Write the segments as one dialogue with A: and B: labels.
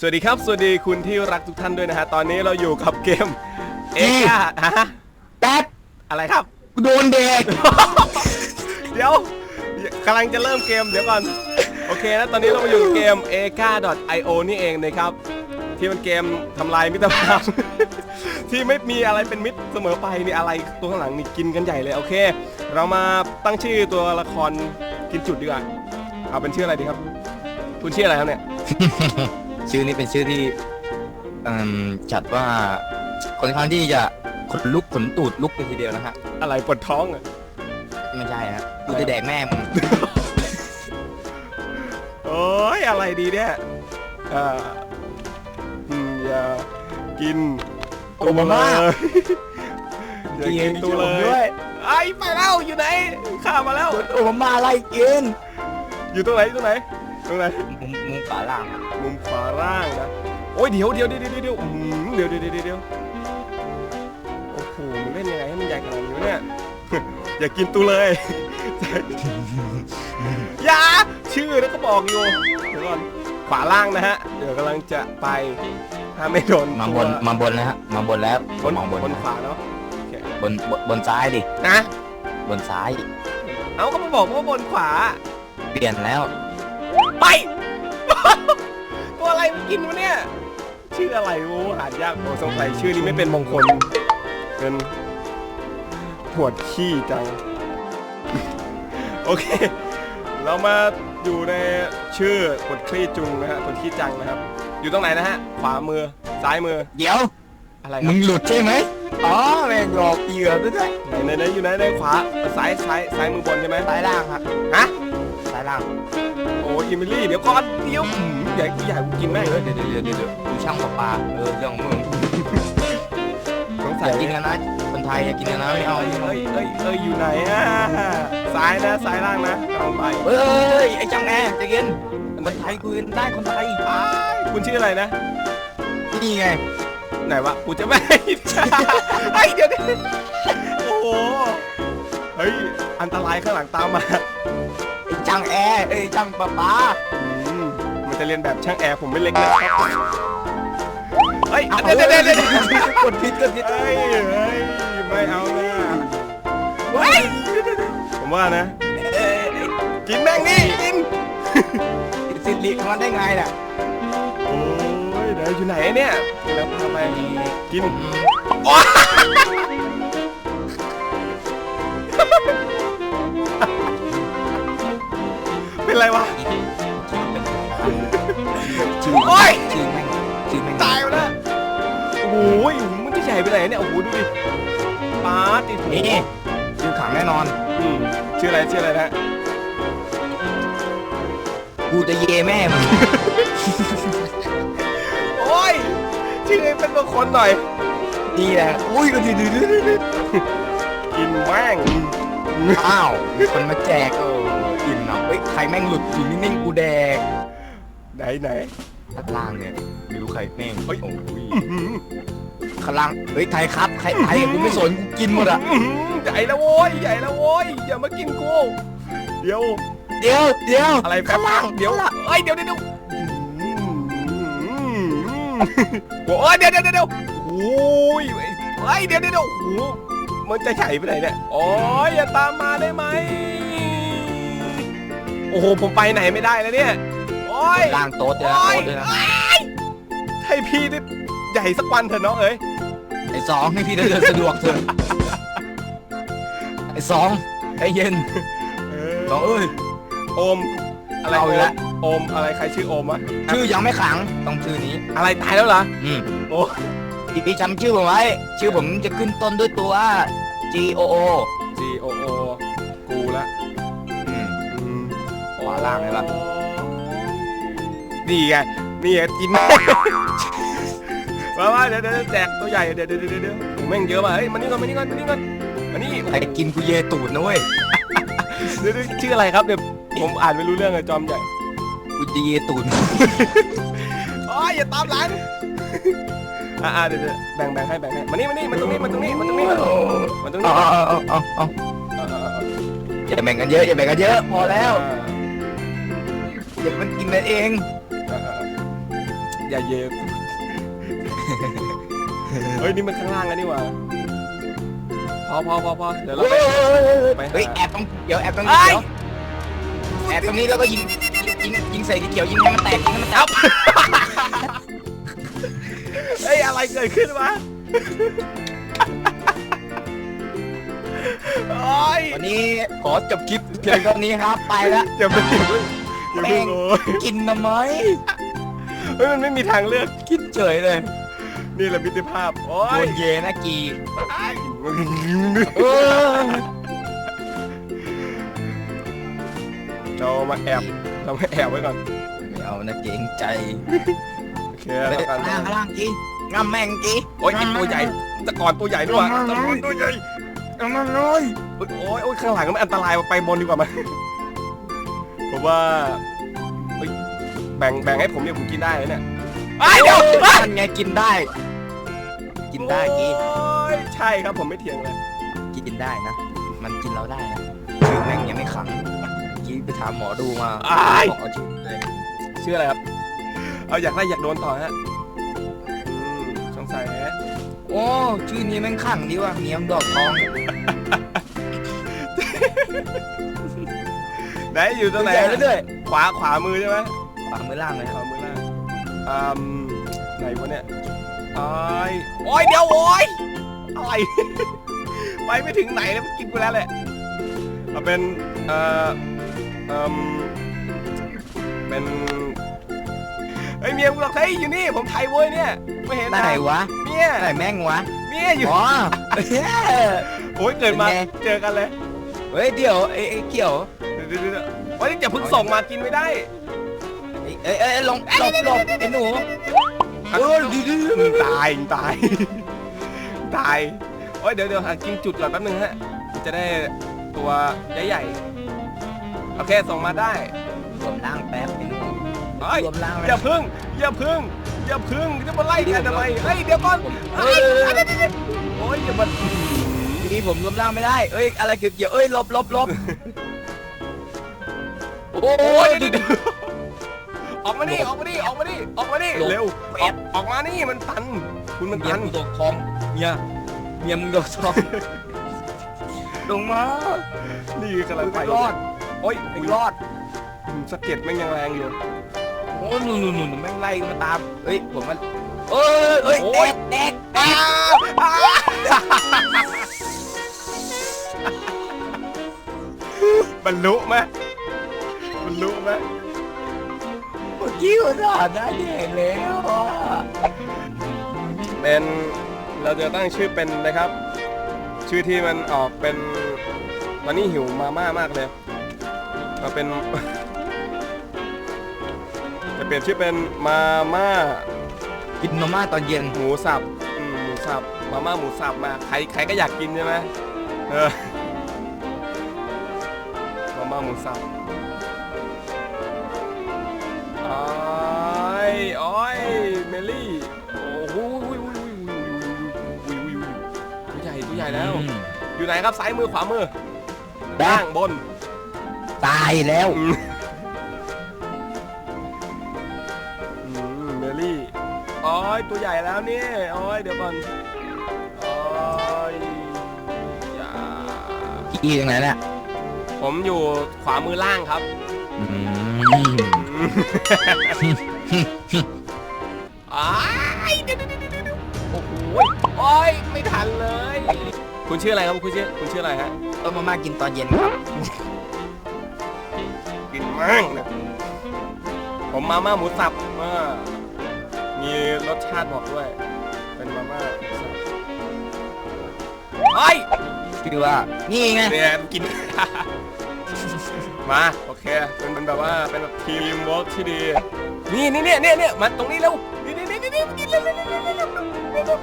A: สวัสดีครับ สวัสดีคุณที่รักทุกท่านด้วยนะฮะ ตอนนี้เราอยู่กับเกมเอ็กซ์ฮะ
B: แป๊บ
A: อะไรครับ
B: กูโดนเด็ก
A: เดี๋ยวกำลังจะเริ่มเกมเดี๋ยวก่อน โอเคนะ ตอนนี้เรามาอยู่กับเกม a k a i o นี่เองนะครับ ที่มันเกมทำลายมิตรภาพ ที่ไม่มีอะไรเป็นมิตรเสมอไปนี่อะไรตัวข้างหลังนี่กินกันใหญ่เลยโอเค เรามาตั้งชื่อตัวละครกินจุดดีกว่าเอาเป็นชื่ออะไรดีครับ คุณชื่ออะไรครับเนี่ย
B: ชื่อนี้เป็นชื่อที่เอิ่มจัดว่าค่อนข้างที่จะขนลุกขนตูดลุกเลยทีเดียวนะฮะ
A: อะไรปวดท้องอะ
B: ไม่ใช่ฮะกูจะแดกแม่มึง
A: โอ้ยอะไรดีเนี่ยเอ่ออืมอย่ากิน
B: โอ้มาม่า
A: อย่ากินตัวเลยไอ้ไปแล้วอยู่ไหนข้ามมาแล้ว
B: โอ้มาม่าไล่กิน
A: อยู่ตรงไหนตรงไหนตรงไหน
B: มุมมุมฝาล่างอะ
A: มุมขวาล่างนะโอ้ยเดี๋ยวเดี๋ยวเดี๋ยวเดี๋ยวเดี๋ยวอื้อหือเดี๋ยวเดี๋ยวเดี๋ยวเดี๋ยวโอ้โหมันเล่นยังไงให้มันใหญ่ขนาดนี้วะเนี่ยอย่ากินตูเลยอย่าชื่อแล้วก็บอกอยู่เดี๋ยวก่อนขวาล่างนะฮะเดี๋ยวกำลังจะไปถ้าไม่โดน
B: มาบ
A: ตัวน
B: มาบนแล้วฮะมาบนแล้ว
A: บน
B: มองบน
A: บน
B: นะ
A: ขวาเนาะโอเค
B: บนบนบนซ้ายดิ
A: นะ
B: บนซ้าย
A: เอาก็มาบอกว่าบนขวา
B: เปลี่ยนแล้ว
A: ไปตัวอะไร มันกินวะเนี่ย ชื่ออะไรโอ้อ่านยากโอ้สงสัยชื่อนี้ไม่เป็นมงคล เป็นปวดขี้จัง โอเค เรามาอยู่ในชื่อปวดขี้จุงนะฮะปวดขี้จังนะครับ อยู่ตรงไหนนะฮะ ขวามือ ซ้ายมือ
B: เดี๋ยว
A: อะไรค
B: มึ
A: รับ
B: งหลุดใช่ไหมอ๋อแม่งหลอกเหยื่อด้วย
A: ไหนไหนไหนอยู่ไหนในขวา ซ้ายซ้ายซ้ายมือ บนใช่ไหม
B: ซ้ายล่างฮะ
A: ฮะ
B: ซ้ายล่าง
A: โอ้ ยอิมิลี่เดี๋ยวก่อนเดี๋ยวอืมอย่าอย่ากินแม่งเลย
B: เดี๋ยวเดี๋ยวเดี๋ยวเดี๋ยวกูช่างประปาเออเรื่องของมึง
A: สง
B: อ
A: สัย
B: ย่ากินกันนะคนไทยอย่ากินกันนะไม่เอา
A: เอ้ยเอ้ยเอ้ยเอ้ยอยู่ไหนอะซ้ายนะซ้ายล่างนะกำลังไป
B: เฮ้ยไอ้จังแอร์จะกินคนไทยคุยกันได้คนไทย
A: อ้ายคุณชื่ออะไรนะ
B: นี่ไง
A: ไหนวะกูจะไม่ไอ้ยเดี๋ยวดิโอ้โหเฮ้ยอันตรายข้างหลังตามมา
B: ไอ้จังแอร์ไอ้จังปะปา
A: อืมมันจะเรียนแบบช่างแอร์ผมไม่เล็กนะครับเฮ้ยเดี๋ยวเดี๋ยวเดี๋ยวเดี๋ยว
B: กดผิดกดผิด
A: เฮ้ยเฮ้ยไม่เอานะเฮ้ยผมว่านะ
B: เอ้ย
A: กินแม่งนี่กิน
B: ไอ้สิริมันได้ไงน่ะ
A: โอ้ยเดี๋ยวอยู่ไหนเนี่ยแล้วพาไปกิน
B: อืม
A: โอ๊ยเป็นไรวะ
B: ชื่อ
A: โอ๊ย
B: ชื่อแม่งชื่อแม่ง
A: ตายไปแล้วโอ้ยมันจะใหญ่ไปไหนเนี่ยโอ้โหดูดิปาดติดหู
B: นี่ชื่อขังแน่นอน
A: อืมชื่ออะไรชื่ออะไรนะ
B: กูจะเยแม่มึง
A: โอ้ยชื่อเป็นมงคลหน่อย
B: นี่แหละอุ้ยก็ดีดีดีดี
A: กินแม่ง
B: อ้าวมีคนมาแจกเออ ใครแม่งหลุดอยู่นิ่งๆกูแดก
A: ไหนไหน
B: ด้านล่างเนี่ยไม่รู้ใครแม่ง
A: เฮ้ย
B: โอ้ย
A: อื้อหือ
B: ข้างล่างเฮ้ยไทยครับใครไทยกูไม่สนกูกินหมดอะ
A: อื้อหือใหญ่แล้วโว้ยใหญ่แล้วโว้ยอย่ามากินกูเดี๋ยว
B: เดี๋ยวเดี๋ยว
A: อะไรแป๊บ
B: ข้างล่าง
A: เดี๋ยว
B: ข้างล่าง
A: เอ้ยเดี๋ยวเดี๋ยวเดี๋ยวโอ้ยเดี๋ยวเดี๋ยวเดี๋ยวโอ้ยเฮ้ยเดี๋ยวเดี๋ยวเดี๋ยวโอ้โหมันจะใหญ่ไปไหนเนี่ยโอ้ยอย่าตามมาได้ไหมโอ้โหผมไปไหนไม่ได้แล้วเนี่ย โอ้ย
B: ล่างโต๊ะด้วยนะ
A: โอ้ย
B: โต๊ะด้วยนะ
A: ให้พี่ได้ใหญ่สักวันเถอะน้องเอ้ย
B: ไอ้สองให้พี่เดินสะดวกเถอะ ไอ้สองไอ้เย็น
A: เออ
B: สองเอ้ย
A: โอม อะไร
B: เอา
A: โอ
B: อีก
A: ม
B: แล้ว
A: โอมอะไรใครชื่อโอมอะ
B: ชื่อยังไม่ขังต้องชื่อนี้
A: อะไรตายแล้วเหรอ
B: อืม
A: โอ้
B: พี่พี่จำชื่อผมไว้ ชื่อผมจะขึ้นต้นด้วยตัว G O O
A: G O O กูละ
B: อืม
A: อืม
B: ขวาล่างเลยปะ
A: นี่ไงนี่ไงกินมาว่าเดี๋ยวเดี๋ยวแจกตัวใหญ่เดี๋ยวเดี๋ยวเดี๋ยวเดี๋ยวโอ้แม่งเยอะมาเฮ้ยมานี่ก่อนมานี่ก่อนมานี่ก่อนมานี่
B: ใครกินกูเยตูดนะเว้ย
A: เดี๋ยวเดี๋ยวชื่ออะไรครับเดี๋ยวผมอ่านไม่รู้เรื่องเลยจอมใหญ่
B: กูจะเยตูด
A: โอ้ยอย่าตามหลังอ่าอ่าเดี๋ยวเดี๋ยวแบ่งแบ่งให้แบ่งให้มานี่มานี่มาตรงนี้มาตรงนี้มาตรงนี้มามาตรงนี้
B: เอาเอาเอาเอาเอา
A: เออเออเออ
B: อย่าแบ่งกันเยอะอย่าแบ่งกันเยอะพอแล้ว
A: อ่า
B: อย่ามันกินกันเอง
A: เออเออเอออย่าเยกเฮ้ยนี่มันข้างล่างนะนี่หว่าพอพอพอพอเดี๋ยวเรา
B: เฮ้
A: ไป
B: ย
A: ไปหา
B: เฮ้ยแอบตรงเดี๋ยวแอบตรง
A: ไอ้
B: นี้เดี๋ยวแอบตรงนี้แล้วก็ยิงยิงยิงใส่สีเขียวยิงให้มันแตกยิงให้มันแตก
A: เฮ้ยอะไรเกิดขึ้นวะโอ้ย
B: วันนี้ขอจบคลิปเพียงเท่านี้ครับไปละ
A: อย่าไป อย่าเพิ่งอย่าเพิ่งโอ้ย
B: กินทำไม
A: เฮ้ยมันไม่มีทางเลือก
B: กินเฉยเลย
A: นี่แหละมิตรภาพ โอ้
B: โด
A: ย
B: นเยนะกี
A: เอ
B: เอ
A: อ
B: อ
A: เรามาแอบ เรามาแอบไว้ก่อน
B: ไม่เอานะเกรงใจ
A: โอเค
B: ไป
A: แล้วกัน
B: ล่างล่างกีงามแม่งกี
A: โอ้ยกินตัวใหญ่แตะก่อนตัวใหญ่ด้วยวะแตะก่อนตัวใหญ่
B: เอามาเลย
A: โอ้ยโอ้ยโอ้ยข้างหลังมันอันตรายไปบนดีกว่ามั้ย ผมว่าเฮ้ยแบ่งแบ่งให้ผมเนี่ยผมกินได้เลยเนี่ยไอ้ยเดี๋ยว
B: นั่นไงกินได้ กินได้กี
A: โอ้ยใช่ครับผมไม่เถียงเลย
B: กินได้นะ มันกินเราได้นะคือแม่งยังไม่ขังกีไปถามหมอดูมา
A: อ้าย
B: หมอชื่อเลย
A: ชื่ออะไรครับ เอาอยากได้อยากโดนต่อฮะอืมสงสัยฮะ
B: โอ้ชื่อนี้แม่งขังดีว่ะเมียมดอกทอง
A: ไหนอยู่ตรงไหน
B: ใหญ่
A: ฮะ
B: เรื่อย
A: ขวาขวามือใช่ไหม
B: ๆขวามือล่างเลย
A: ข
B: ครับ
A: วามือล่างอืมไหนวะเนี่ยไอ้ายโอ้ยเดี๋ยวโอ้ยอะไร ไปไม่ถึงไหนแล้วกินกูแล้วแหละเอาเป็นเอ่อเอ่มเป็นเฮ้ยเมียกูหรอกเฮ้ยอยู่นี่ผมไทยเว้ยเนี่ยไม่เห็น
B: ไหน
A: นะ
B: วะ
A: เมีย
B: ไหนแม่งวะ
A: เมียอยู่
B: อ๋อ
A: โอ้ยเกิดมา
B: เป็นไง
A: เจอกันเลย
B: เฮ้ยเดี๋ยวไอ้ไอ้เกี่ยว
A: เดี๋ยวเดี๋ยวเดี๋ยวโอ้ยอย่าเพิ่งส่งมากินไม่ได้
B: เอ้ยเอ้ยเอ้ยลงหลบหลบไอ้หนูเออดีดี
A: มึงตายมึงตายตายโอ้ยเดี๋ยวเดี๋ยวหากินจุดก่อนแป๊บนึงฮะจะได้ตัวใหญ่ๆโอเคส่งมาได้
B: รวมล่างแป๊บไอ้หนู
A: เฮ้ย
B: รวมล่าง
A: อย่าพึ่งอย่าพึ่งอย่าพึ่งจะมาไล่กันทำไมเฮ้ยเดี๋ยวก่อน
B: เอ
A: เฮ้ย
B: อ
A: โอ้ยอย่ามา
B: ทีผมรวมล่างไม่ได้เอ้ยอะไรคือเกี่ยวเอ้ยหลบหลบหลบ โอ้
A: โอ้ย
B: ย
A: เดี๋ยวเดี๋ยวออกมานี่ออกมานี่ออกมานี่ออกมานี่
B: หลบ
A: เร็ว
B: แอ
A: ออบกออกมานี่มันตัน คุณมัน
B: เมีย
A: ตัน
B: มึงโดนทองเมียเมียมึงโดนทองลงมา
A: นี่กำลังไป
B: ไม่รอด
A: โอ้ย
B: ไม่รอด
A: สะเก็ดแม่งยังแรงอยู่
B: โอ้ยหนูหนูหนูแม่งไล่มาตามเฮ้ยผมมันเอ้ยเอ้ย
A: โอ้
B: แด
A: ย
B: กแดกแด
A: อ้ากวอ้าวบรรลุไหมบรร ลุไหม
B: เมื่อกี้ผมสอนได้แดกแล้วอะ
A: เป็นเราจะตั้งชื่อเป็นนะครับ ชื่อที่มันออกเป็นตอนนี้หิวมาม่ามากเลยมาเป็น จะเปลี่ยนชื่อเป็นมาม่า
B: กินมาม่าตอนเย็น
A: หมูสับอืมหมูสับมาม่าหมูสับมาใครใครก็อยากกินใช่ไหมเออมาม่าหมูสับ ญ่ตัวใหญ่แล้ว อยู่ไหนครับซ้ายมือขวามือ
B: แด
A: ล่ากงบน
B: ตายแล้ว
A: อืมอืมเมลี่โอ้ยตัวใหญ่แล้วเนี่ยโอ้ยเดี๋ยวก่อนโอ้ยอย่า
B: กี่ตรงไหนเนี่ย
A: ผมอยู่ขวามือล่างครับ
B: อืม
A: อ้ายเดี๋ยวเดี๋ยวเดี๋ยว อ้ยไม่ทันเลย คุณชื่ออะไรครับคุณชื่อคุณชื่ออะไรฮะ
B: ต้มมาม่ากินตอนเย็นครับ
A: กินมั่งนะผมมาม่าหมูสับมามีรสชาติบอกด้วย เป็นมาม่าหอ้ย
B: คือว่า นี่ไง
A: เนี่ยกิน มา โอเคเป็นแบบว่าเป็นแบบทีมเวิร์กที่ดี นี่นี่เนี่ยเนี่ยเนี่ยมาตรงนี้แล้วนี่นี่นี่นี่กินเร็วเร็วเร็วเร็วเร็วเร็ว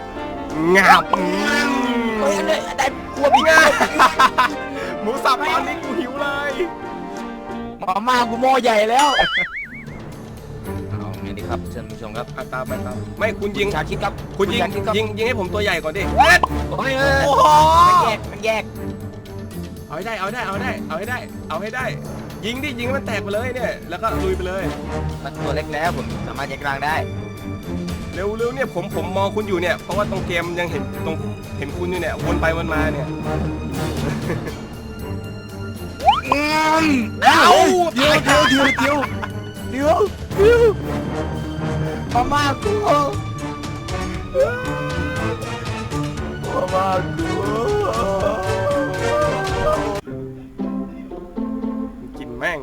A: งับอืม
B: เฮ้ยได้ได้กลัวพี่
A: งั
B: งา
A: บหมูสับตอนนี้กูหิวเลย
B: มาม่ากูหม้อใหญ่แล้วเอาไงดีครับท่านผู้ชมครับ
A: อะตามไปตามไม่คุณยิง
B: ชาคิดครับ
A: คุณยิง
B: ชาคิดครับ
A: ยิงยิงให้ผมตัวใหญ่ก่อนดิเอ็ด
B: โอ้ยเอ้ย
A: โอ้โห
B: มันแยกมันแยก
A: เอาให้ได้เอาให้ได้เอาให้ได้เอาให้ได้ เอาให้ได้ ยิงดิยิงให้มันแตกไปเลยเนี่ยแล้วก็ลุยไปเลย
B: มันตัวเล็กแล้วผมสามารถแยกร่างได้
A: เร็วเร็วเนี่ยผมผมมองคุณอยู่เนี่ย เพราะว่าตรงเกมยังเห็นตรงเห็นคุณอยู่เนี่ยวนไปวนมาเนี่ย
B: เอ้าเดี๋ยวเดี๋ยวเดี๋ยวเดี๋ยวเดี๋ยวเดี๋ยวมามากูมามากู
A: กินแม่ง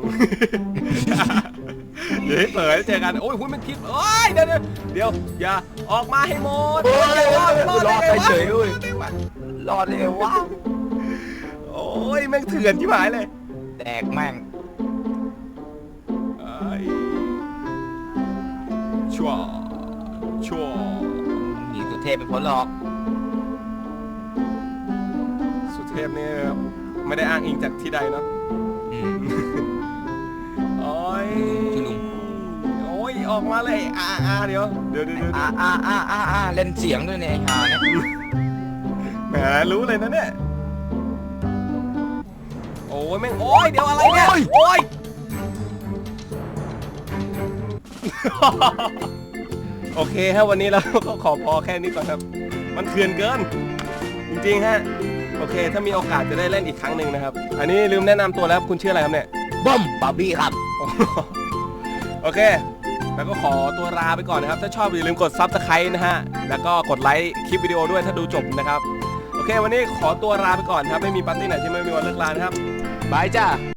A: เดี๋ยวให้เปิดให้เจอกันโอ้ยคุณมันคิดโอ้ยเดี๋ยวเดี๋ยวเดี๋ยวอย่าออกมาให้หมด
B: โอ้ยรอด
A: รอดได้ไง
B: ไป
A: วะ
B: เฉยเว้ย
A: รอดได้ไงวะ
B: รอดเลยวะ
A: โอ้ยแม่งเถื่อนชิบหายเลย
B: แดกแม่ง
A: ไอ้ชัวชัว
B: หนีสุเทพไปพ้นหรอก
A: สุเทพเนี่ยไม่ได้อ้างอิงจากที่ใดเนาะ อกมาเลยอ่าอ่าเดี๋ยวเดี๋ยวเดี๋ยวเดี๋ยว
B: อ่าอ่าอ่าอ่าอ่าเล่นเสียงด้วยเนี่ยไอ้ห่าเนี่ย
A: แหมรู้เลยนะเนี่ยโอ้ยแม่งโอ้ยเดี๋ยวอะไรเนี่ยโอ้ยโอเคฮะวันนี้เราก็ขอพอแค่นี้ก่อนครับ มันเถื่อนเกิน จริงๆฮะโอเค ถ้ามีโอกาสจะได้เล่นอีกครั้งหนึ่งนะครับ อันนี้ลืมแนะนำตัวแล้วคุณชื่ออะไรครับเนี่ย
B: บ้อมบาร์บี้ครับ
A: โอเค แล้วก็ขอตัวลาไปก่อนนะครับ ถ้าชอบอย่าลืมกดซับสไครต์นะฮะ แล้วก็กดไลค์คลิปวิดีโอด้วยถ้าดูจบนะครับ โอเค วันนี้ขอตัวลาไปก่อนครับ ไม่มีปาร์ตี้ไหนที่ไม่มีวันเลิกลานะครับ
B: บายจ้า